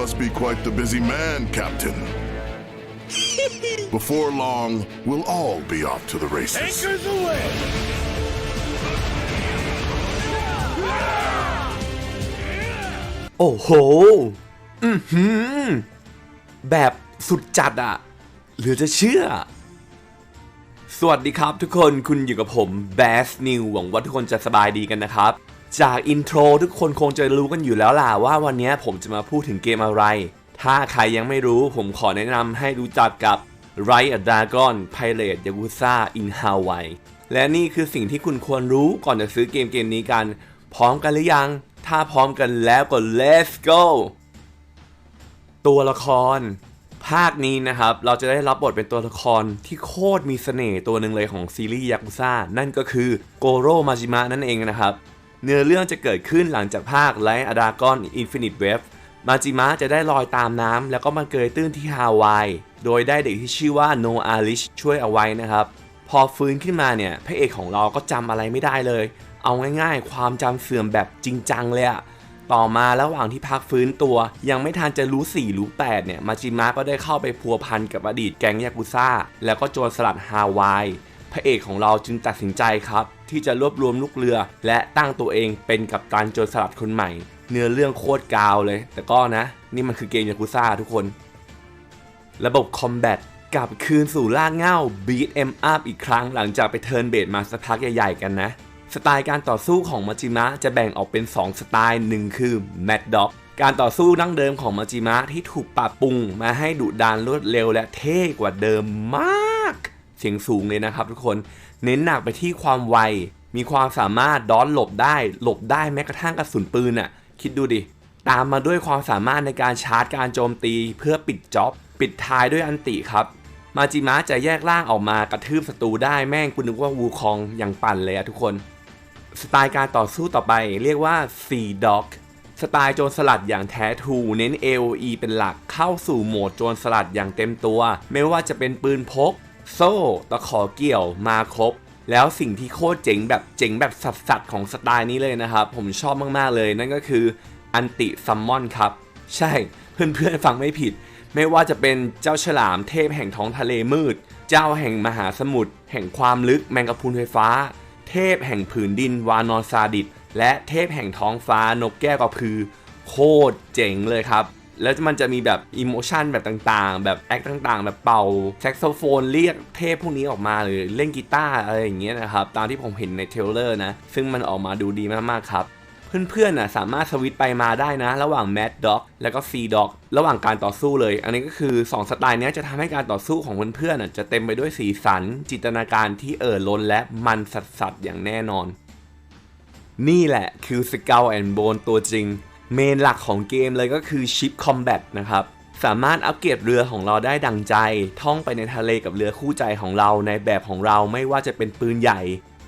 must be quite the busy man, Captain. Before long, we'll all be off to the races. Anchors away! โอ้โหอือหือแบบสุดจัดอะเหลือจะเชื่อ สวัสดีครับทุกคนคุณอยู่กับผม b a s New หวังว่าทุกคนจะสบายดีกันนะครับ จากอินโทรทุกคนคงจะรู้กันอยู่แล้วล่ะว่าวันนี้ผมจะมาพูดถึงเกมอะไร ถ้าใครยังไม่รู้ผมขอแนะนำให้รู้จักกับ r i a Dragon Pirate Yakuza in Hawaii และนี่คือสิ่งที่คุณควรรู้ก่อนจะซื้อเกมเกมนี้กัน พร้อมกันหรือยัง ถ้าพร้อมกันแล้วก็ let's go ตัวละคร ภาคนี้นะครับ เราจะได้รับบทเป็นตัวละครที่โคตรมีเสน่ห์ตัวหนึ่งเลยของซีรีส์ยากุซ่านั่นก็คือโกโรมาจิมะนั่นเองนะครับ เนื้อเรื่องจะเกิดขึ้นหลังจากภาคไลท์อดากอนอินฟินิตเวฟมาจิมะจะได้ลอยตามน้ำแล้วก็มาเกยตื้นที่ฮาวาย โดยได้เด็กที่ชื่อว่าโนอาลิชช่วยเอาไว้นะครับ พอฟื้นขึ้นมาเนี่ยพระเอกของเราก็จำอะไรไม่ได้เลย เอาง่ายๆ ความจำเสื่อมแบบจริงจังเลยอะต่อมาระหว่างที่พักฟื้นตัว ยังไม่ทันจะรู้ 4 รู้ 8 เนี่ย มาจิมะก็ได้เข้าไปพัวพันกับอดีตแก๊งยากุซ่า แล้วก็โจรสลัดฮาวาย พระเอกของเราจึงตัดสินใจครับ ที่จะรวบรวมลูกเรือ และตั้งตัวเองเป็นกัปตันโจรสลัดคนใหม่ เนื้อเรื่องโคตรกาวเลย แต่ก็นะ นี่มันคือเกมยากุซ่าทุกคน ระบบคอมแบทกลับคืนสู่ล่างเง่า Beat em up อีกครั้งหลังจากไปเทิร์นเบดมาสักพักใหญ่ๆกันนะสไตล์การต่อสู้ของมาจิมะจะแบ่งออกเป็น 2 สไตล์หนึ่งคือ Mad Dog กการต่อสู้ดั้งเดิมของมาจิมะที่ถูกปรับปรุงมาให้ดุดานรวดเร็วและเท่กว่าเดิมมาก เสียงสูงเลยนะครับทุกคนเน้นหนักไปที่ความไว มีความสามารถดอนหลบได้ หลบได้แม้กระทั่งกระสุนปืนอะ่ะคิดดูดิ ตามมาด้วยความสามารถในการชาร์จการโจมตี เพื่อปิดจ็อบ ปิดท้ายด้วยอันติครับ มาจิมะจะแยกร่างออกมากระทืบศัตรูได้แม่งคุณนึกว่าวูคองอย่างปั่นเลยอะทุกคน สไตล์การต่อสู้ต่อไปเรียกว่า C Dog สไตล์โจรสลัดอย่างแท้ทู เน้น AOE เป็นหลักเข้าสู่โหมดโจรสลัดอย่างเต็มตัว ไม่ว่าจะเป็นปืนพก โซ่ตะขอเกี่ยวมาครบ แล้วสิ่งที่โคตรเจ๋งแบบเจ๋งแบบสัสๆของสไตล์นี้เลยนะครับ ผมชอบมากๆเลยนั่นก็คืออันติซัมมอนครับ ใช่เพื่อนๆฟังไม่ผิด ไม่ว่าจะเป็นเจ้าฉลามเทพแห่งท้องทะเลมืด เจ้าแห่งมหาสมุทรแห่งความลึกแมงกะพรุนไฟฟ้า เทพแห่งผืนดินวานอนซาดิสและเทพแห่งท้องฟ้านกแก้วกระพือ โคตรเจ๋งเลยครับ แล้วมันจะมีแบบอิโมชันแบบต่างๆ แบบแอคต่างๆ แบบเป่าแซกโซโฟนเรียกเทพพวกนี้ออกมาหรือเล่นกีตาร์อะไรอย่างเงี้ยนะครับ ตามที่ผมเห็นในเทเลอร์นะ ซึ่งมันออกมาดูดีมากๆครับเพื่อนๆน่ะสามารถสวิตไปมาได้นะ ระหว่าง Mad Dog แล้วก็ C Dog ระหว่างการต่อสู้เลย อันนี้ก็คือ 2 สไตล์นี้จะทำให้การต่อสู้ของเพื่อนๆน่ะจะเต็มไปด้วยสีสัน จินตนาการที่เอ่อล้นและมันสัสๆอย่างแน่นอน นี่แหละคือ Skull and Bone ตัวจริง เมนหลักของเกมเลยก็คือ Ship Combat นะครับสามารถอัปเกรดเรือของเราได้ดังใจ ท่องไปในทะเลกับเรือคู่ใจของเราในแบบของเราไม่ว่าจะเป็นปืนใหญ่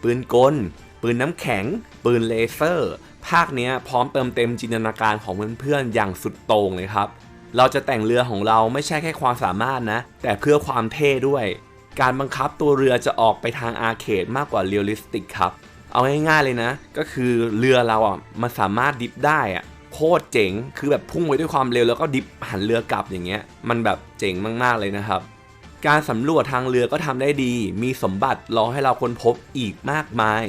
ปืนกล ปืนน้ำแข็ง ปืนเลเซอร์ ภาคนี้พร้อมเติมเต็มจินตนาการของเพื่อนๆอย่างสุดโต่งเลยครับ เราจะแต่งเรือของเราไม่ใช่แค่ความสามารถนะ แต่เพื่อความเท่ด้วย การบังคับตัวเรือจะออกไปทางอาร์เคดมากกว่าเรียลลิสติกครับ เอาง่ายๆเลยนะ ก็คือเรือเราอะมันสามารถดิฟได้อะ ตรเจ๋ง คือแบบพุ่งไปด้วยความเร็วแล้วก็ดิฟหันเรือกลับอย่างเงี้ย มันแบบเจ๋งมากๆเลยนะครับ การสำรวจทางเรือก็ทำได้ดี มีสมบัติรอให้เราค้นพบอีกมากมาย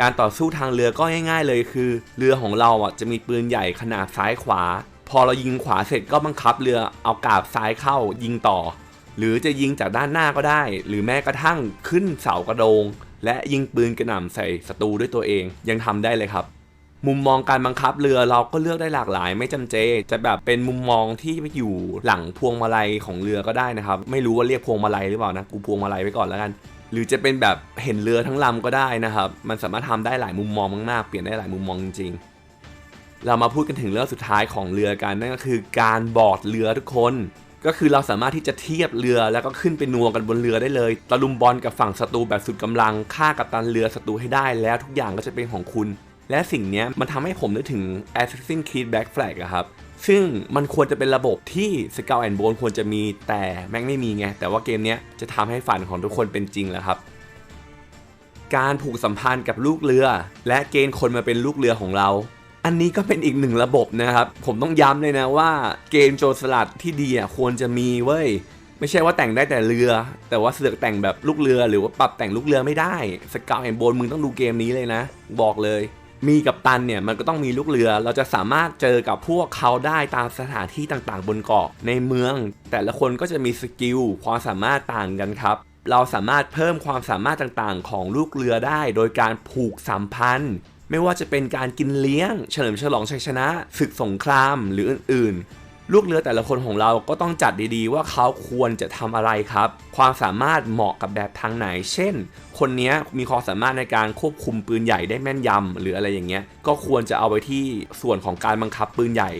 การต่อสู้ทางเรือก็ง่าย ๆ เลยคือ เรือของเราอะจะมีปืนใหญ่ขนาดซ้ายขวา พอเรายิงขวาเสร็จก็บังคับเรือเอากาบซ้ายเข้ายิงต่อ หรือจะยิงจากด้านหน้าก็ได้ หรือแม้กระทั่งขึ้นเสากระโดง และยิงปืนกระหน่ำใส่ศัตรูด้วยตัวเองยังทำได้เลยครับ มุมมองการบังคับเรือเราก็เลือกได้หลากหลาย ไม่จำเจ จะแบบเป็นมุมมองที่อยู่หลังพวงมาลัยของเรือก็ได้นะครับ ไม่รู้ว่าเรียกพวงมาลัยหรือเปล่านะกูพวงมาลัยไว้ก่อนแล้วกัน หรือจะเป็นแบบเห็นเรือทั้งลำก็ได้นะครับ มันสามารถทำได้หลายมุมมองมากๆเปลี่ยนได้หลายมุมมองจริงๆเรามาพูดกันถึงเรื่องสุดท้ายของเรือกันนั่นก็คือการบอร์ดเรือทุกคนก็คือเราสามารถที่จะเทียบเรือแล้วก็ขึ้นไปนัวกันบนเรือได้เลยตะลุมบอลกับฝั่งศัตรูแบบสุดกำลังฆ่ากับตันเรือศัตรูให้ได้แล้วทุกอย่างก็จะเป็นของคุณ และสิ่งนี้มันทำให้ผมนึกถึง Assassin's Creed Black Flag อะครับซึ่งมันควรจะเป็นระบบที่ Skull and Bone ควรจะมีแต่แม่งไม่มีไง แต่ว่าเกมนี้จะทำให้ฝันของทุกคนเป็นจริงแล้วครับ การผูกสัมพันธ์กับลูกเรือ และเกณฑ์คนมาเป็นลูกเรือของเรา อันนี้ก็เป็นอีกหนึ่งระบบนะครับ ผมต้องย้ำเลยนะว่าเกมโจรสลัดที่ดีอะควรจะมีเว้ยไม่ใช่ว่าแต่งได้แต่เรือ แต่ว่าเสือกแต่งแบบลูกเรือ หรือว่าปรับแต่งลูกเรือไม่ได้สกาวแอนโบนมึงต้องดูเกมนี้เลยนะ บอกเลย มีกับตันเนี่ยมันก็ต้องมีลูกเรือ เราจะสามารถเจอกับพวกเขาได้ตามสถานที่ต่างๆ บนเกาะในเมือง แต่ละคนก็จะมีสกิลความสามารถต่างกันครับ เราสามารถเพิ่มความสามารถต่างๆ ของลูกเรือได้ โดยการผูกสัมพันธ์ ไม่ว่าจะเป็นการกินเลี้ยง เฉลิมฉลองชัยชนะ ศึกสงครามหรืออื่นๆ ลูกเรือแต่ละคนของเราก็ต้องจัดดีๆ ว่าเขาควรจะทำอะไรครับ ความสามารถเหมาะกับแบบทางไหน เช่น คนนี้มีความสามารถในการควบคุมปืนใหญ่ได้แม่นยำหรืออะไรอย่างเงี้ย ก็ควรจะเอาไว้ที่ส่วนของการบังคับปืนใหญ่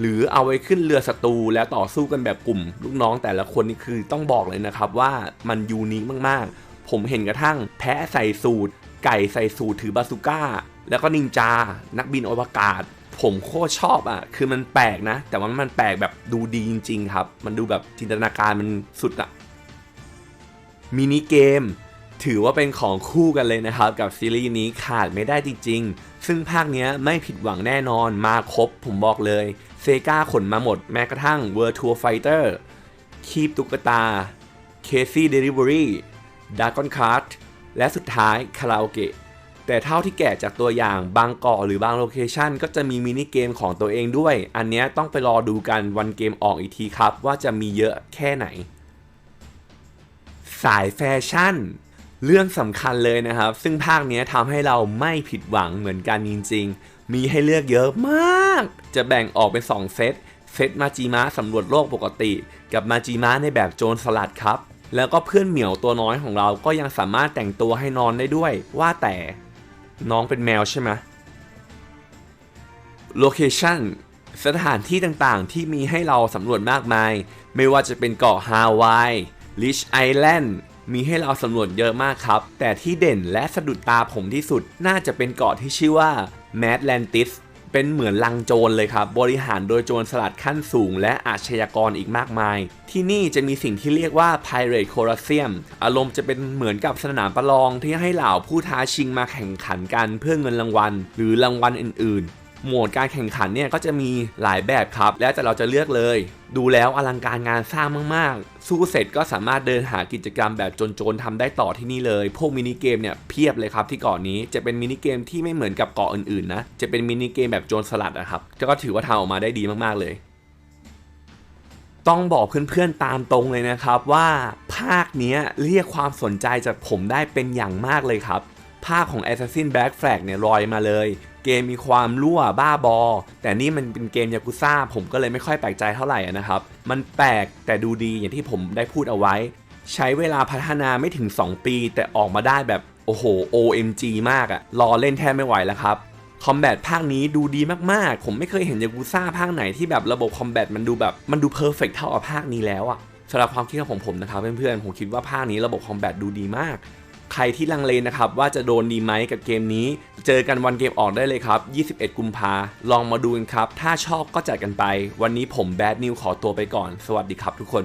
หรือเอาไว้ขึ้นเรือศัตรูแล้วต่อสู้กันแบบกลุ่ม ลูกน้องแต่ละคนนี่คือต้องบอกเลยนะครับว่ามันยูนิคมากๆ ผมเห็นกระทั่งแพะใส่สูตร ไก่ใส่สูตรถือบาซูก้า แล้วก็นินจา นักบินอวกาศ ผมโคตรชอบอะ คือมันแปลกนะ แต่ว่ามันแปลกแบบดูดีจริง ๆ ครับ มันดูแบบจินตนาการมันสุดอะ มินิเกม ถือว่าเป็นของคู่กันเลยนะครับ กับซีรีส์นี้ขาดไม่ได้จริง ๆ ซึ่งภาคเนี้ยไม่ผิดหวังแน่นอนมาครบผมบอกเลยเซกาขนมาหมดแม้กระทั่ง World Tour Fighter คีบตุ๊กตา Casey Delivery Dragon Card และสุดท้ายคาราโอเกะ แต่เท่าที่แกะจากตัวอย่างบางเกาะหรือบางโลเคชันก็จะมีมินิเกมของตัวเองด้วย อันนี้ต้องไปรอดูกันวันเกมออกอีกทีครับ ว่าจะมีเยอะแค่ไหน สายแฟชั่น เรื่องสำคัญเลยนะครับ ซึ่งภาคนี้ทำให้เราไม่ผิดหวังเหมือนกันจริง ๆ มีให้เลือกเยอะมาก จะแบ่งออกเป็น 2 เซตเซตมาจิมะสำรวจโลกปกติ กับมาจิมะในแบบโจรสลัดครับแล้วก็เพื่อนเหมียวตัวน้อยของเราก็ยังสามารถแต่งตัวให้นอนได้ด้วย ว่าแต่ น้องเป็นแมวใช่ไหมโลเคชันสถานที่ต่างๆ ที่มีให้เราสำรวจมากมาย ไม่ว่าจะเป็นเกาะฮาวายลิชไอแลนด์มีให้เราสำรวจเยอะมากครับ แต่ที่เด่นและสะดุดตาผมที่สุดน่าจะเป็นเกาะที่ชื่อว่าแมดแลนติส เป็นเหมือนลังโจรเลยครับ บริหารโดยโจรสลัดขั้นสูง และอาชญากรอีกมากมาย ที่นี่จะมีสิ่งที่เรียกว่า Pirate Colosseum อารมณ์จะเป็นเหมือนกับสนามประลองที่ให้เหล่าผู้ท้าชิงมาแข่งขันกันเพื่อเงินรางวัล หรือรางวัลอื่น โหมดการแข่งขันเนี่ยก็จะมีหลายแบบครับ แล้วแต่เราจะเลือกเลย ดูแล้วอลังการงานสร้างมาก ๆ สู้เสร็จก็สามารถเดินหากิจกรรมแบบโจรๆทำได้ต่อที่นี่เลย พวกมินิเกมเนี่ยเพียบเลยครับที่เกาะนี้จะเป็นมินิเกมที่ไม่เหมือนกับเกาะอื่น ๆ นะ จะเป็นมินิเกมแบบโจรสลัดนะครับก็ถือว่าทำออกมาได้ดีมาก ๆ เลยต้องบอกเพื่อนๆตามตรงเลยนะครับว่าภาคนี้เรียกความสนใจจากผมได้เป็นอย่างมากเลยครับ ภาคของ Assassin Black Flag เนี่ยลอยมาเลย เกมมีความรั่วบ้าบอ แต่นี่มันเป็นเกมยากุซ่าผมก็เลยไม่ค่อยแปลกใจเท่าไหร่นะครับ มันแปลกแต่ดูดีอย่างที่ผมได้พูดเอาไว้ ใช้เวลาพัฒนาไม่ถึง 2 ปี แต่ออกมาได้แบบโอ้โห OMG มากอะรอเล่นแทบไม่ไหวแล้วครับคอมแบทภาคนี้ดูดีมากๆ ผมไม่เคยเห็นยากุซ่าภาคไหนที่แบบระบบคอมแบทมันดูแบบมันดูเพอร์เฟกเท่ากับภาคนี้แล้วอะสำหรับความคิดของผมนะครับเพื่อนๆ ผมคิดว่าภาคนี้ระบบคอมแบทดูดีมาก ใครที่ลังเลนะครับว่าจะโดนดีไหมกับเกมนี้ เจอกันวันเกมออกได้เลยครับ 21 กุมภาลองมาดูกันครับ ถ้าชอบก็จัดกันไป วันนี้ผมแบดนิวขอตัวไปก่อน สวัสดีครับทุกคน